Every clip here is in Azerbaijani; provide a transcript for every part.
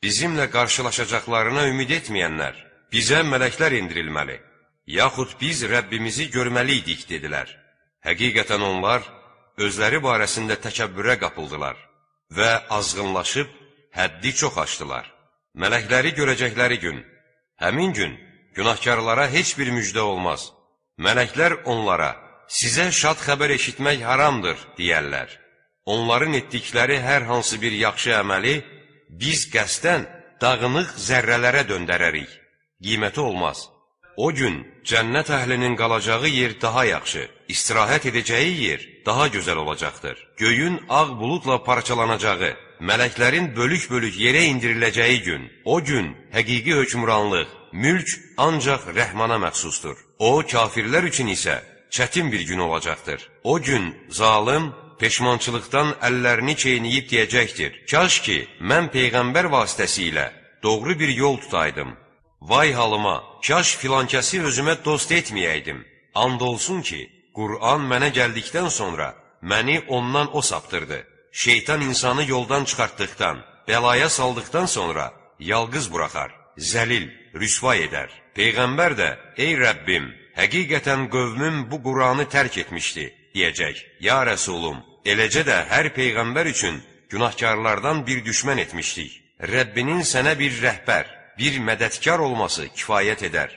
Bizimlə qarşılaşacaqlarına ümid etməyənlər, bizə mələklər endirilməli, yaxud biz Rəbbimizi görməliydik, dedilər. Həqiqətən onlar özləri barəsində təkəbbürə qapıldılar və azğınlaşıb həddi çox aşdılar. Mələkləri görəcəkləri gün, həmin gün günahkarlara heç bir müjdə olmaz. Mələklər onlara, sizə şad xəbər eşitmək haramdır, deyərlər. Onların etdikləri hər hansı bir yaxşı əməli biz qəsdən dağınıq zərrələrə döndərərik. Qiyməti olmaz. O gün cənnət əhlinin qalacağı yer daha yaxşı, istirahət edəcəyi yer daha gözəl olacaqdır. Göyün ağ buludla parçalanacağı, mələklərin bölük-bölük yerə indiriləcəyi gün, o gün həqiqi hökmranlıq, mülk ancaq rəhmana məxsusdur. O, kafirlər üçün isə çətin bir gün olacaqdır. O gün zalım peşmançılıqdan əllərini çeynəyib deyəcəkdir. Kaş ki, mən Peyğəmbər vasitəsilə doğru bir yol tutaydım. Vay halıma, kaş filankəsi özümə dost etməyəydim. And olsun ki, Qur'an mənə gəldikdən sonra məni ondan o saptırdı. Şeytan insanı yoldan çıxartdıqdan, bəlaya saldıqdan sonra yalqız buraxar, zəlil, rüsva edər. Peyğəmbər də, ey Rəbbim, həqiqətən qövmüm bu Qur'anı tərk etmişdi, deyəcək. Ya Rəsulum, eləcə də hər Peyğəmbər üçün günahkarlardan bir düşmən etmişdik. Rəbbinin sənə bir rəhbər, bir mədədkar olması kifayət edər.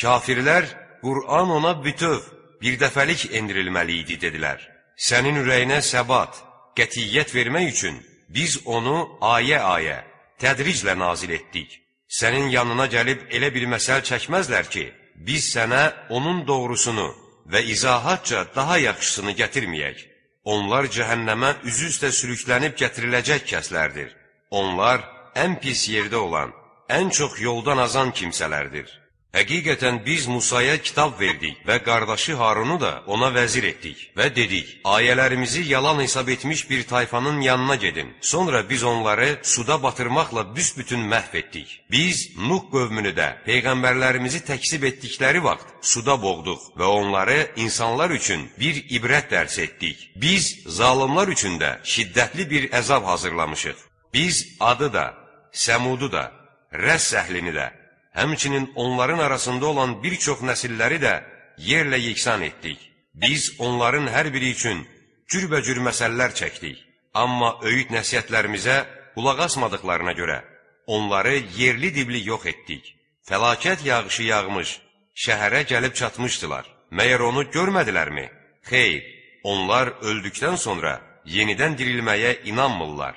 Kafirlər, Qur'an ona bütöv, bir dəfəlik endirilməli idi, dedilər. Sənin ürəyinə səbat, qətiyyət vermək üçün biz onu ayə-ayə, tədriclə nazil etdik. Sənin yanına gəlib elə bir məsəl çəkməzlər ki, biz sənə onun doğrusunu və izahatca daha yaxşısını gətirməyək. Onlar cəhənnəmə üzü üstə sürüklənib gətiriləcək kəslərdir. Onlar ən pis yerdə olan, ən çox yoldan azan kimsələrdir. Həqiqətən biz Musaya kitab verdik və qardaşı Harunu da ona vəzir etdik və dedik, ayələrimizi yalan hesab etmiş bir tayfanın yanına gedin. Sonra biz onları suda batırmaqla büsbütün məhv etdik. Biz Nuh qövmünü də Peyğəmbərlərimizi təksib etdikləri vaxt suda boğduq və onları insanlar üçün bir ibrət dərs etdik. Biz zalimlar üçün də şiddətli bir əzab hazırlamışıq. Biz adı da, Səmudu da, Rəss əhlini də, həmçinin onların arasında olan bir çox nəsilləri də yerlə yeksan etdik. Biz onların hər biri üçün cürbəcür məsələlər çəkdik. Amma öyüd nəsiyyətlərimizə qulaq asmadıqlarına görə onları yerli dibli yox etdik. Fəlakət yağışı yağmış, şəhərə gəlib çatmışdılar. Məyər onu görmədilərmi? Xeyr, onlar öldükdən sonra yenidən dirilməyə inanmırlar.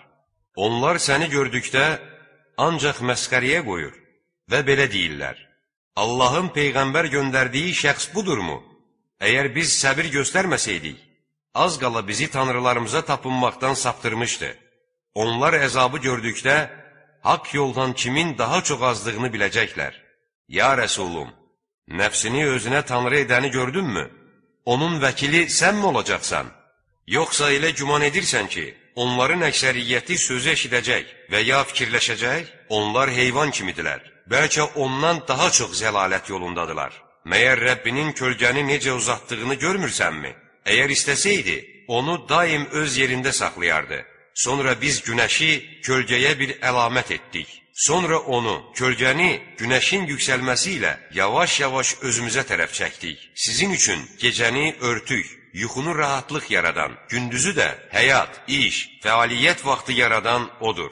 Onlar səni gördükdə ancaq məsxəriyə qoyur və belə deyirlər: Allahın peyğəmbər göndərdiyi şəxs budurmu? Əgər biz səbir göstərməsəydik, az qala bizi tanrılarımıza tapınmaqdan saptırmışdı. Onlar əzabı gördükdə haqq yoldan kimin daha çox azdığını biləcəklər. Ya Rəsulum, nəfsini özünə tanrı edəni gördünmü? Onun vəkili sən mi olacaqsan? Yoxsa elə güman edirsən ki, onların əksəriyyəti sözü eşidəcək və ya fikirləşəcək? Onlar heyvan kimidilər bəlkə ondan daha çox zəlalət yolundadılar. Məyər Rəbbinin kölgəni necə uzatdığını görmürsənmi? Əgər istəsəydi, onu daim öz yerində saxlayardı. Sonra biz günəşi kölgəyə bir əlamət etdik. Sonra onu, kölgəni günəşin yüksəlməsi ilə yavaş-yavaş özümüzə tərəf çəkdik. Sizin üçün gecəni örtük, yuxunu rahatlıq yaradan, gündüzü də həyat, iş, fəaliyyət vaxtı yaradan odur.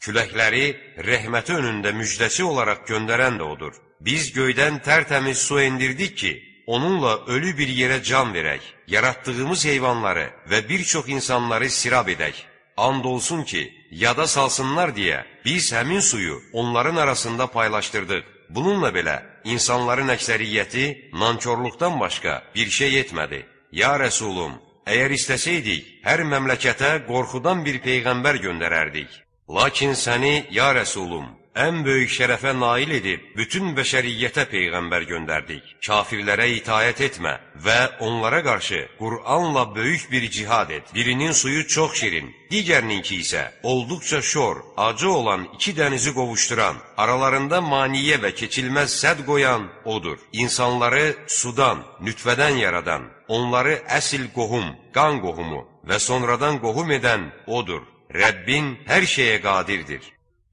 Küləkləri rəhməti önündə müjdəsi olaraq göndərən də odur. Biz göydən tərtəmiz su endirdik ki, onunla ölü bir yerə can verək, yaratdığımız heyvanları və bir çox insanları sirab edək. And olsun ki, yada salsınlar deyə biz həmin suyu onların arasında paylaşdırdıq. Bununla belə insanların əksəriyyəti nankorluqdan başqa bir şey etmədi. Ya Rəsulum, əgər istəsəydik, hər məmləkətə qorxudan bir peyğəmbər göndərərdik. Lakin səni, ya Rəsulum, ən böyük şərəfə nail edib, bütün bəşəriyyətə Peyğəmbər göndərdik. Kafirlərə itayət etmə və onlara qarşı Qur'anla böyük bir cihad et. Birinin suyu çox şirin, digərininki isə olduqca şor, acı olan iki dənizi qovuşduran, aralarında maniyə və keçilməz səd qoyan odur. İnsanları sudan, nütvədən yaradan, onları əsil qohum, qan qohumu və sonradan qohum edən odur. Rəbbin hər şeyə qadirdir.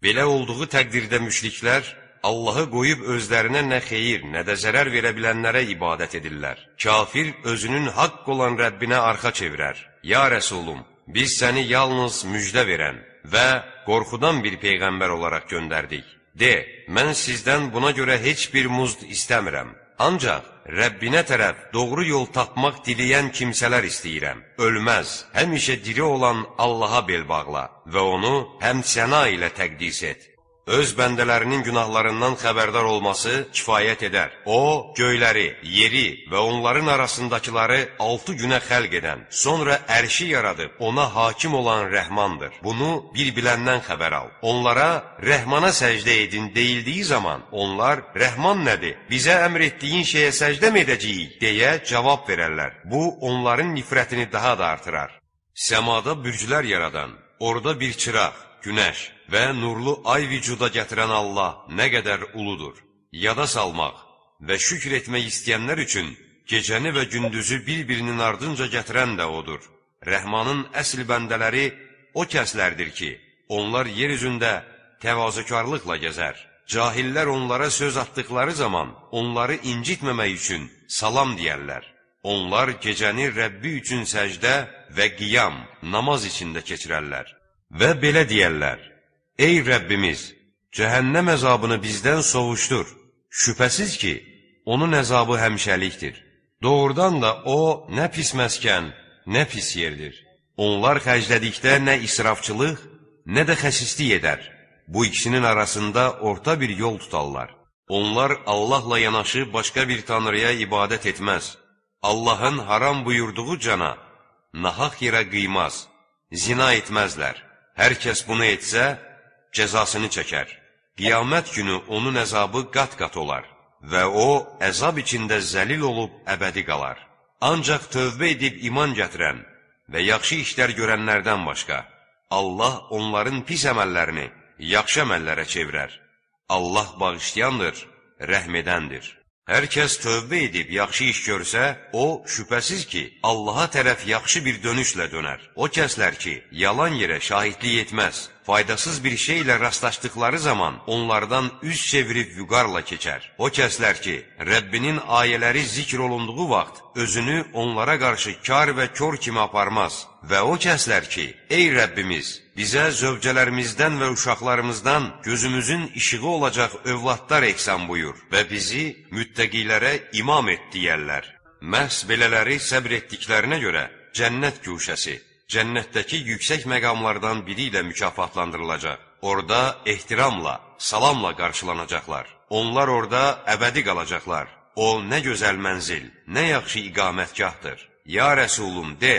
Belə olduğu təqdirdə müşriklər Allahı qoyub özlərinə nə xeyir, nə də zərər verə bilənlərə ibadət edirlər. Kafir özünün haqq olan Rəbbinə arxa çevirər. Ya Rəsulum, biz səni yalnız müjdə verən və qorxudan bir peyğəmbər olaraq göndərdik. De, mən sizdən buna görə heç bir muzd istəmirəm. Ancaq Rəbbinə tərəf doğru yol tapmaq diləyən kimsələr istəyirəm. Ölməz, həmişə diri olan Allaha bel bağla və onu həm səna ilə təqdis et. Öz bəndələrinin günahlarından xəbərdar olması kifayət edər. O, göyləri, yeri və onların arasındakıları altı günə xəlq edən, sonra ərşi yaradıb ona hakim olan rəhmandır. Bunu bir biləndən xəbər al. Onlara rəhmana səcdə edin deyildiyi zaman, onlar rəhman nədir, bizə əmr etdiyin şeyə səcdə mi edəcəyik, deyə cavab verərlər. Bu, onların nifrətini daha da artırar. Səmada bürclər yaradan, orada bir çıraq, günəş və nurlu ay vücuda gətirən Allah nə qədər uludur. Yada salmaq və şükr etmək istəyənlər üçün gecəni və gündüzü bir-birinin ardınca gətirən də odur. Rəhmanın əsl bəndələri o kəslərdir ki, onlar yer üzündə təvazökarlıqla gəzər. Cahillər onlara söz atdıqları zaman onları incitməmək üçün salam deyərlər. Onlar gecəni Rəbbi üçün səcdə və qiyam, namaz içində keçirərlər. Və belə deyərlər, Ey Rəbbimiz, cəhənnəm əzabını bizdən sovuşdur. Şübhəsiz ki, onun əzabı həmişəlikdir. Doğrudan da o, nə pis məskən, nə pis yerdir. Onlar xərclədikdə nə israfçılıq, nə də xəsislik edər. Bu ikisinin arasında orta bir yol tutarlar. Onlar Allahla yanaşı başqa bir tanrıya ibadət etməz. Allahın haram buyurduğu cana, nahaq yerə qıymaz, zina etməzlər. Hər kəs bunu etsə, cəzasını çəkər. Qiyamət günü onun əzabı qat-qat olar və o, əzab içində zəlil olub əbədi qalar. Ancaq tövbə edib iman gətirən və yaxşı işlər görənlərdən başqa, Allah onların pis əməllərini yaxşı əməllərə çevirər. Allah bağışlayandır, rəhm edəndir. Hər kəs tövbə edib yaxşı iş görsə, o, şübhəsiz ki, Allaha tərəf yaxşı bir dönüşlə dönər. O kəslər ki, yalan yerə şahidlik etməz, faydasız bir şeylə rastlaşdıqları zaman onlardan üz çevirib vüqarla keçər. O kəslər ki, Rəbbinin ayələri zikr olunduğu vaxt özünü onlara qarşı kar və kör kimi aparmaz və o kəslər ki, ey Rəbbimiz, bizə zövcələrimizdən və uşaqlarımızdan gözümüzün işığı olacaq övladlar eksan buyur və bizi müttəqilərə imam et deyərlər. Məhz belələri səbr etdiklərinə görə cənnət güşəsi, cənnətdəki yüksək məqamlardan biri ilə mükafatlandırılacaq. Orada ehtiramla, salamla qarşılanacaqlar. Onlar orada əbədi qalacaqlar. O, nə gözəl mənzil, nə yaxşı iqamətgahdır. Ya Rəsulum, de,